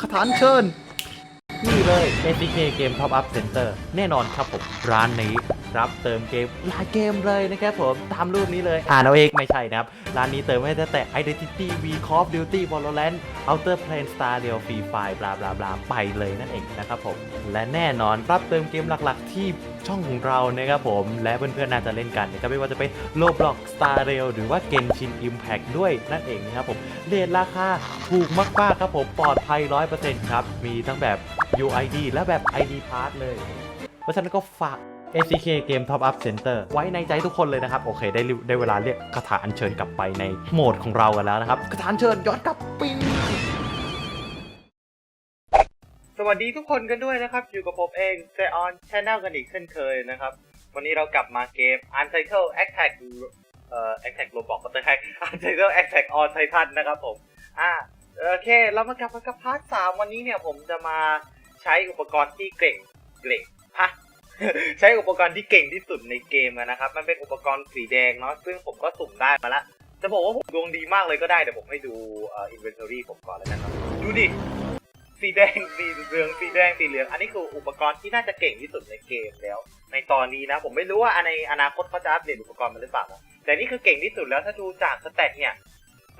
คาถานเชิญ นี่เลย ACK Game Top Up Center แน่นอนครับผม ร้านนี้ รับ เติมเกมหลายเกมเลยนะครับผมตามรูปนี้เลยอ่านเอาเองไม่ใช่นะครับ ร้านนี้เติมให้ตั้งแต่ Identity V Call of Duty Valorant Outer Plane Star Rail Free Fire บลาบลาบลาไปเลยนั่นเองนะครับผม และแน่นอนรับเติมเกมหลักๆ ที่ช่องของเรานะครับผม และเพื่อนๆน่าจะเล่นกันนะครับไม่ว่าจะเป็น Roblox Star Rail หรือว่า Genshin Impact ด้วยนั่นเองนะครับผมเรทราคาถูกมากๆครับผมปลอดภัย 100%ครับ มีทั้งแบบ UID และแบบ ID Pass เลย เพราะฉะนั้นก็ฝาก ACK Game Top Up Center ไว้ในใจทุกคนเลยนะครับ โอเค ได้ได้เวลาเรียกคาถาอัญเชิญกลับไปในโหมดของเรากันแล้วนะครับคาถาอัญเชิญย้อนกลับปิ้งสวัสดีทุกคนกันด้วยนะครับ อยู่กับผมเองเซออนช n นลกันอีกเช่นเคยนะครับ วันนี้เรากลับมาเกม Untitled Attack เอ่อ Attack Roblox ก็ได้ Untitled Attack on Titan นะครับผม อ่าโอเค เรามากลับมากับพาร์ทสามวันนี้เนี่ยผมจะมาใช้อุปกรณ์ที่เก่งเก่งฮะ ใช้อุปกรณ์ที่เก่งที่สุดในเกมนะครับ มันเป็นอุปกรณ์สีแดงเนาะซึ่งผมก็สุ่มได้มาละจะบอกว่าผมดวงดีมากเลยก็ได้เดี๋ยวผมให้ดูอ่อ inventory ผมก่อนเลยนะครับดูดิสีแดงสีเหลืองสีแดงสีเหลือง อันนี้คืออุปกรณ์ที่น่าจะเก่งที่สุดในเกมแล้ว ในตอนนี้นะ ผมไม่รู้ว่าในอนาคตเขาจะอัปเดตอุปกรณ์มันหรือเปล่านะแต่นี่คือเก่งที่สุดแล้วถ้าดูจากสเตตเนี่ย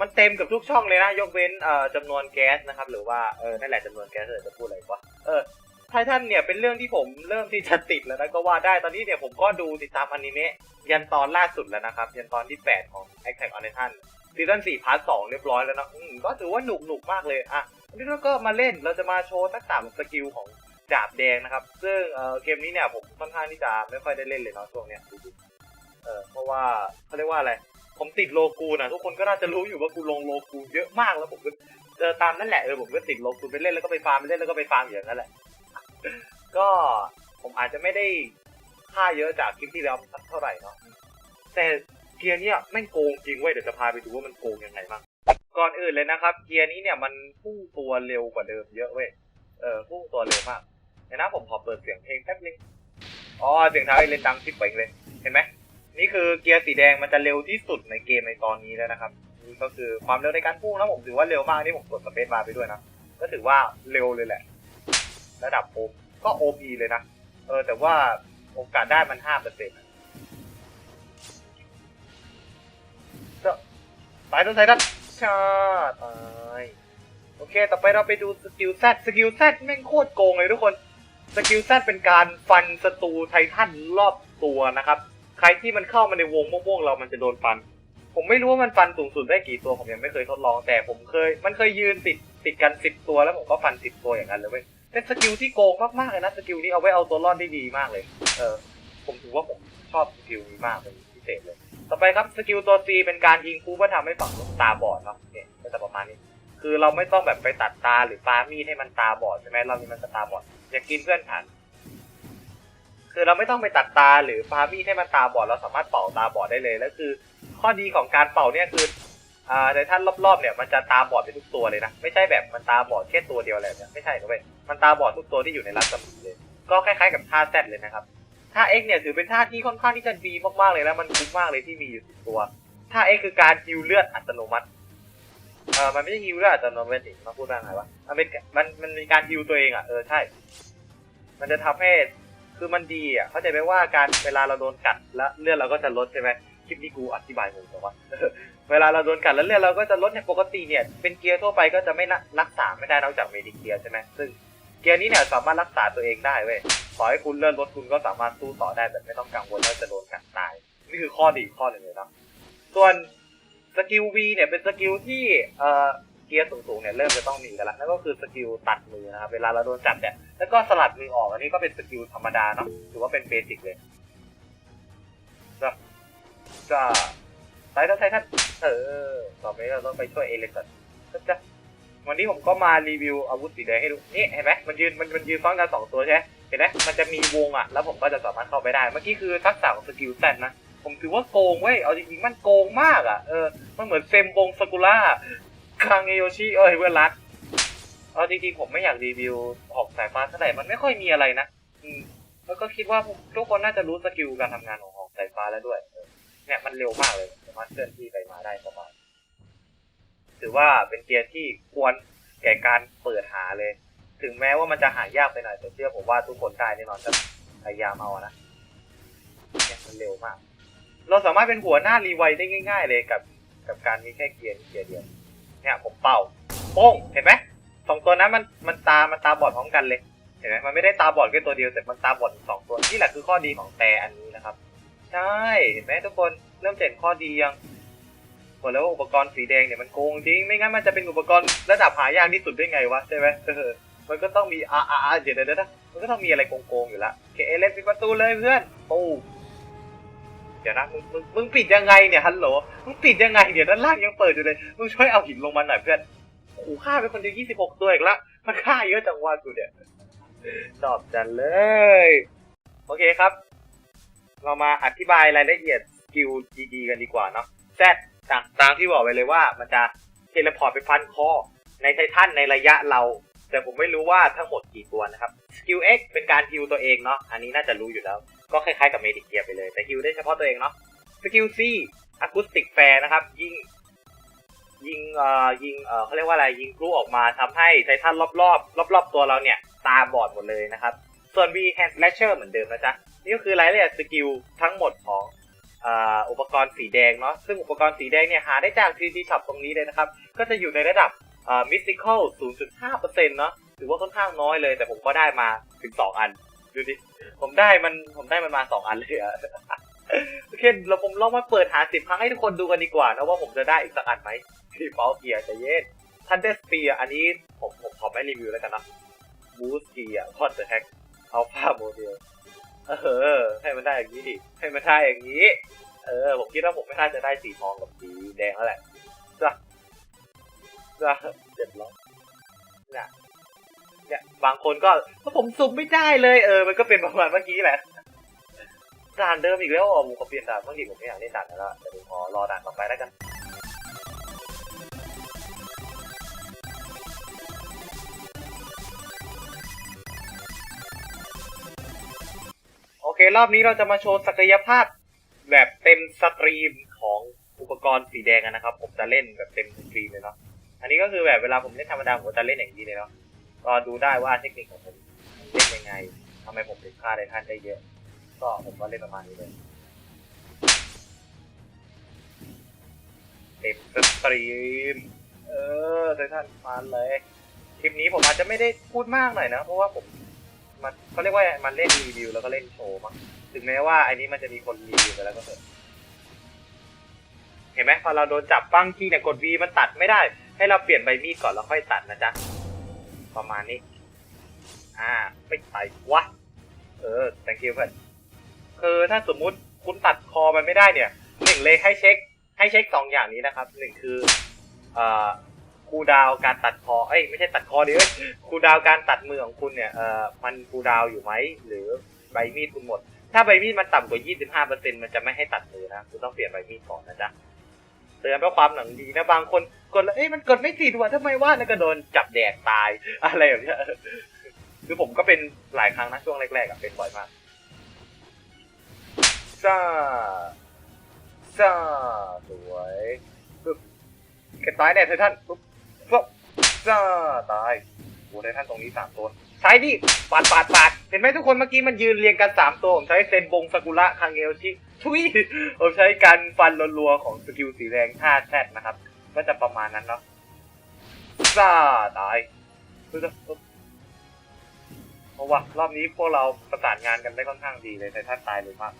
มันเต็มกับทุกช่องเลยนะ ยกเว้นเอ่อจำนวนแก๊สนะครับ หรือว่าเออนั่นแหละจำนวนแก๊สเลยจะพูดอะไรวะเออ ไททันเนี่ยเป็นเรื่องที่ผมเริ่มที่จะติดแล้วนะก็ว่าได้ตอนนี้เนี่ยผมก็ดูติดตามอนิเมะยันตอนล่าสุดแล้วนะครับ ยันตอนที่ 8 ของ Attack on Titan ซีซั่น4พาร์ทสองเรียบร้อยแล้วนะอืมก็ถือว่าหนุกหนุกมากเลยอะวันนี้เราก็มาเล่นเราจะมาโชว์ทักษะสกิลของดาบแดงนะครับ ซึ่งเออเกมนี้เนี่ยผมค่อนข้างที่จะไม่ค่อยได้เล่นเลยเนาะช่วงเนี้ยเออเพราะว่าเขาเรียกว่าอะไร ผมติดโลกูนะทุกคนก็น่าจะรู้อยู่ว่ากูลงโลกูเยอะมากแล้วผมก็เจอตามนั่นแหละเออผมก็ติดโลกูไปเล่นแล้วก็ไปฟาร์มไปเล่นแล้วก็ไปฟาร์มอย่างนั้นแหละ ก็ผมอาจจะไม่ได้ค่าเยอะจากคลิปที่แล้วสักเท่าไหร่เนาะแต่เกียร์เนี้ยแม่งโกงจริงเว้ยเดี๋ยวจะพาไปดูว่ามันโกงยังไงบ้างก่อนอื่นเลยนะครับ เกียร์นี้เนี่ยมันพุ่งตัวเร็วกว่าเดิมเยอะเว้ยเออพุ่งตัวเร็วมากเดี๋ยวนะผมขอเปิดเสียงเพลงแป๊บนึงอ๋อเสียงเท้าไอเลนดังทิปไปเลยเห็นไหมนี่คือเกียร์สีแดงมันจะเร็วที่สุดในเกมในตอนนี้แล้วนะครับนี่ก็คือความเร็วในการพุ่งนะผมถือว่าเร็วมากนี่ผมกดสเปซบาร์ไปด้วยนะก็ถือว่าเร็วเลยแหละ ระดับโอมก็โอพีเลยนะ เออ แต่ว่าโอกาสได้มันห้าเปอร์เซ็นต์ก็ตายต้นไททันชาตายโอเค ต่อไปเราไปดูสกิลแซดสกิลแซดแม่งโคตรโกงเลยทุกคน สกิลแซดเป็นการฟันศัตรูไททันรอบตัวนะครับ ใครที่มันเข้ามาในวงม่วงๆเรามันจะโดนฟัน ผมไม่รู้ว่ามันฟันสูงสุดได้กี่ตัว ผมยังไม่เคยทดลอง แต่ผมเคย มันเคยยืนติดติดกันสิบตัวแล้วผมก็ฟันสิบตัวอย่างนั้นเลยเว้ยเป็นสกิลที่โกงมากๆเลยนะสกิลนี้เอาไว้เอาตัวรอดได้ดีมากเลย เออ ผมถือว่าผมชอบสกิลนี้มากเป็นพิเศษเลย ต่อไปครับสกิลตัว C เป็นการยิงคู่เพื่อทำให้ฝั่งตาบอดเนาะเนี่ยก็จะประมาณนี้ คือเราไม่ต้องแบบไปตัดตาหรือปามีดให้มันตาบอดใช่ไหมเรามีมันจะตาบอดอยากินเพื่อนฉันคือเราไม่ต้องไปตัดตาหรือปามีดให้มันตาบอดเราสามารถเป่าตาบอดได้เลยแล้วคือ ข้อดีของการเป่าเนี่ยคือ อ่าในท่านรอบๆเนี่ยมันจะตาบอดไปทุกตัวเลยนะ ไม่ใช่แบบมันตาบอดแค่ตัวเดียวอะไรแบบเนี้ยไม่ใช่นะเว้ยมันตาบอดทุกตัวที่อยู่ในรัศมีเลย ก็คล้ายๆกับท่าแซดเลยนะครับท่า X เนี่ยถือเป็นท่าที่ค่อนข้างที่จะดีมากๆเลยแล้วมันคุ้มมากเลยที่มีอยู่สิบตัวท่า X คือการฮิวเลือดอัตโนมัติเออมันไม่ใช่ฮิวเลือดอัตโนมัติมาพูดว่าไงวะมันเป็นมันมันมีการฮิวตัวเองอะเออใช่ มันจะทำให้คือมันดีอะเข้าใจไหมว่าการเวลาเราโดนกัดแล้วเลือดเราก็จะลดใช่ไหม คลิปนี้กูอธิบายงงจังวะเวลาเราโดนกัดแล้วเลือดเราก็จะลดเนี่ยปกติเนี่ยเป็นเกียร์ทั่วไปก็จะไม่รักษาไม่ได้นอกจากเมดิเกียร์ใช่ไหมซึ่งเกียร์นี้เนี่ยสามารถรักษาตัวเองได้เว้ยขอให้คุณเลื่อนรถคุณก็สามารถสู้ต่อได้แบบไม่ต้องกังวลว่าจะโดนกัดตาย นี่คือข้อดีข้อหนึ่งเลยนะส่วนสกิล V เนี่ยเป็นสกิลที่เอ่อเกียร์สูงๆเนี่ยเริ่มจะต้องมีกันละนั่นก็คือสกิลตัดมือนะครับเวลาเราโดนจับเนี่ยแล้วก็สลัดมือออกอันนี้ก็เป็นสกิลธรรมดาเนาะถือว่าเป็นเบสิกเลย จะไททันไททันเออ ต่อไปเราต้องไปช่วยเอเลนก่อนจะวันนี้ผมก็มารีวิวอาวุธสีแดงให้ดู นี่เห็นไหมมันยืนมันมันยืนซ้อนกันสองตัวใช่ไหมเห็นไหมมันจะมีวงอะ แล้วผมก็จะสามารถเข้าไปได้ เมื่อกี้คือทักษะของสกิลแซนนะ ผมถือว่าโกงเว้ย เอาจริงๆมันโกงมากอะ เออ มันเหมือนเซมบงสกุล่าคังเอโยชิ เอ้ยเวลรักเอาจริงๆผมไม่อยากรีวิวออกสายฟ้าเท่าไหร่ มันไม่ค่อยมีอะไรนะ อืม แล้วก็คิดว่าทุกคนน่าจะรู้สกิลการทำงานของหอกสายฟ้าแล้วด้วย เนี่ยมันเร็วมากเลยสามารถเคลื่อนที่ไปมาได้ประมาณถือว่าเป็นเกียร์ที่ควรแก่การเปิดหาเลย ถึงแม้ว่ามันจะหายากไปหน่อยแต่เชื่อผมว่าทุกคนได้แน่นอนถ้าพยายามเอานะเนี่ยมันเร็วมาก เราสามารถเป็นหัวหน้ารีไวได้ง่าย ๆ เลยกับ กับการมีแค่เกียร์เกียร์เดียวเนี่ยผมเป่าโป้งเห็นไหมสองตัวนั้นมันมันตามันตาบอดพร้อมกันเลยเห็นไหมมันไม่ได้ตาบอดแค่ตัวเดียวแต่มันตาบอดสองตัวนี่แหละคือข้อดีของแต่อันนี้ ใช่เห็นไหมทุกคนเริ่มเห็นข้อดียังบอกแล้วว่าอุปกรณ์สีแดงเนี่ยมันโกงจริง ไม่งั้นมันจะเป็นอุปกรณ์ระดับหายากที่สุดได้ไงวะใช่ไหมเออมันก็ต้องมีอ่าอ่าอ่าเดี๋ยวเดี๋ยวนะมันก็ต้องมีอะไรโกงๆอยู่ละโอเคเอเลนปิดประตูเลยเพื่อนปูเดี๋ยวนะมึงมึงมึงปิดยังไงเนี่ยฮัลโหลมึงปิดยังไงเดี๋ยวด้านล่างยังเปิดอยู่เลยมึงช่วยเอาหินลงมาหน่อยเพื่อนขู่ฆ่าไปคนเดียวยี่สิบหกตัวอีกละมันฆ่าเยอะจังวะกูเนี่ยชอบจังเลย โอเคครับ เรามาอธิบายรายละเอียดสกิลดีๆกันดีกว่าเนาะแซดต่างตามที่บอกไปเลยว่ามันจะเทเลพอร์ตไปฟันคอ ในไททันในระยะเรา แต่ผมไม่รู้ว่าทั้งหมดกี่ตัวนะครับสกิล X เป็นการฮิวตัวเองเนาะอันนี้น่าจะรู้อยู่แล้ว ก็คล้ายๆกับเมดิเกียไปเลย แต่ฮิวได้เฉพาะตัวเองเนาะสกิล C อะคูสติกแฟร์นะครับ ยิงยิงเอ่อยิงเอ่อเขาเรียกว่าอะไรยิงกลูออกมาทำให้ไททันรอบๆรอบๆตัวเราเนี่ย ตาบอดหมดเลยนะครับ ส่วน V Hand Slasher เหมือนเดิมนะจ๊ะ นี่ก็คือรายละเอียดสกิลทั้งหมดของอุปกรณ์สีแดงเนาะซึ่งอุปกรณ์สีแดงเนี่ยหาได้จาก 3D Shop ตรงนี้เลยนะครับ ก็จะอยู่ในระดับอ่า Mystical 0.5%เนาะถือว่าค่อนข้างน้อยเลย แต่ผมก็ได้มาถึง 2 อัน ดูดิ ผมได้มันผมได้มันมา 2 อันเลยอะโอเคเราผมลองมาเปิดหาสิบครั้งให้ทุกคนดูกันดีกว่านะว่าผมจะได้อีกสักอันไหมที่เปาเกียร์จะเย็นทันเดสเปียอันนี้ผมผมขอไม่รีวิวแล้วกันนะบูสเกียร์พอดเดอะแฮกอัลฟาโมเดล เออ ให้มันได้อย่างนี้ดิให้มันได้อย่างนี้ เออ ผมคิดว่าผมไม่น่าจะได้สีทองกับสีแดงแล้วแหละจ้ะจ้ะเจ็บแล้วเนี่ยเนี่ยบางคนก็ก็ผมสุ่มไม่ได้เลย เออ มันก็เป็นประมาณเมื่อกี้แหละด่านเดิมอีกแล้วอะผมก็เปลี่ยนด่านเมื่อกี้ผมไม่อยากเล่นด่านนั้นแล้วแต่ผมขอรอด่านต่อไปแล้วกัน เค รอบนี้เราจะมาโชว์ศักยภาพ แบบเต็มสตรีมของอุปกรณ์สีแดงนะครับ ผมจะเล่นแบบเต็มสตรีมเลยเนาะอันนี้ก็คือแบบเวลาผมเล่นธรรมดาผมจะเล่นอย่างนี้เลยเนาะก็ดูได้ว่าเทคนิคของผมเล่นยังไงทำไมผมถึงฆ่าได้ท่านได้เยอะ ก็ผมก็เล่นประมาณนี้เลยเต็มสตรีม เออไททันมาเลย คลิปนี้ผมอาจจะไม่ได้พูดมากหน่อยนะ เพราะว่าผม มันเขาเรียกว่ามันเล่นรีวิวแล้วก็เล่นโชว์มั้งถึงแม้ว่าอันนี้มันจะมีคนรีวิวไปแล้วก็เถอะเห็นไหมพอเราโดนจับปั้งที่เนี่ยกด V มันตัดไม่ได้ ให้เราเปลี่ยนใบมีดก่อนแล้วค่อยตัดนะจ๊ะประมาณนี้ อ่าไม่ไปวะเออ thank you เพื่อนคือถ้าสมมุติคุณตัดคอมันไม่ได้เนี่ยหนึ่งเลยให้เช็ค ให้เช็คสองอย่างนี้นะครับหนึ่งคือเอ่อ คูดาวการตัดคอ เอ้ยไม่ใช่ตัดคอดิเอ้ยคูดาวการตัดมือของคุณเนี่ยเอ่อมันคูดาวอยู่ไหมหรือใบมีดคุณหมด ถ้าใบมีดมันต่ำกว่า 25%มันจะไม่ให้ตัดมือนะคุณต้องเปลี่ยนใบมีดก่อนนะจ๊ะเตือนเพื่อความหนังดีนะบางคนกดแล้วเอ้ยมันกดไม่ติดว่ะทำไมว่าแล้วก็โดนจับแดกตายอะไรแบบเนี้ยคือผมก็เป็นหลายครั้งนะช่วงแรกๆอะเป็นบ่อยมากซ่าซ่าสวยปึ๊บแกตายแน่เธอท่านปุ๊บ จ้าตายโอ้ในท่านตรงนี้สามตัวใช้ดิปาดปาดปาดเห็นไหมทุกคนเมื่อกี้มันยืนเรียงกันสามตัวผมใช้เซนบงซากุระคังเอลชิทุยผมใช้การฟันรัวๆของสกิลสีแดงท่าแซดนะครับ ก็จะประมาณนั้นเนาะจ้าตายเพราะว่ารอบนี้พวกเราประสานงานกันได้ค่อนข้างดีเลยแต่ท่านตายเลยมาก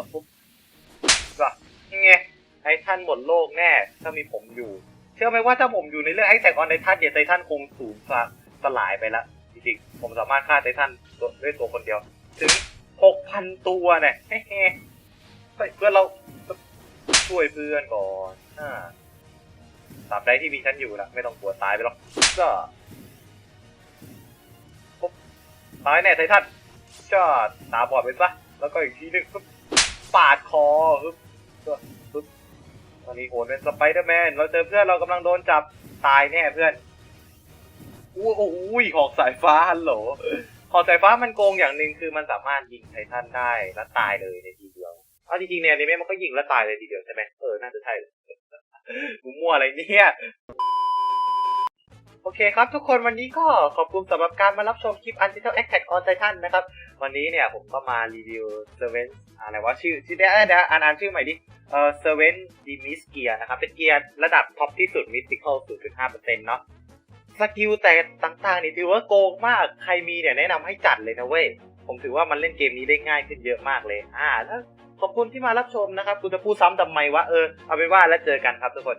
ก็ปุ๊บก็ไงไททันหมดโลกแน่ ถ้ามีผมอยู่ เชื่อไหมว่าถ้าผมอยู่ในเรื่องไอ้แซกออนไททันเนี่ยไททันคงสูญสลสลายไปแล้วจริงๆผมสามารถฆ่าไททันด้วยตัวคนเดียว ถึงหกพันตัวเนี่ยเฮ้ยเฮ้เพื่อนเราช่วยเพื่อนก่อนอ่าตราบใดที่มีฉันอยู่นะไม่ต้องกลัวตายไปหรอกก็ปุ๊บตายแน่ไททันก็ตาบอดไปซะแล้วก็อีกทีหนึงปุ๊บ ปาดคอปึ๊บปึ๊บตอนนี้โหนเป็นสไปเดอร์แมน เราเจอเพื่อนเรากำลังโดนจับตายแน่เพื่อนอู้โอ้ยหอกสายฟ้าฮัลโหลหอกสายฟ้ามันโกงอย่างหนึ่งคือมันสามารถยิงไททันได้แล้วตายเลยในทีเดียวเอาจริงๆเนี่ยในเมมันก็ยิงแล้วตายเลยทีเดียวใช่ไหมเออน่าจะใช่เลยกูมั่วอะไรเนี่ย โอเคครับทุกคนวันนี้ก็ขอบคุณสำหรับการมารับชมคลิป Untitled Attack on Titan นะครับ วันนี้เนี่ยผมก็มารีวิว Servant อะไรวะชื่อชื่อเดี๋ยวเดี๋ยวอ่านอ่านชื่อใหม่ดิเอ่อ Servant d i m i s เกียนะครับ เป็นเกียร์ระดับท็อปที่สุด Mystical 0.5%เนาะสกิลแต่ต่างๆนี่ถือว่าโกงมากใครมีเนี่ยแนะนำให้จัดเลยนะเว้ย ผมถือว่ามันเล่นเกมนี้ได้ง่ายขึ้นเยอะมากเลย อ่าแล้วขอบคุณที่มารับชมนะครับกูจะพูดซ้ำทำไมวะเออเอาเป็นว่าแล้วเจอกันครับทุกคน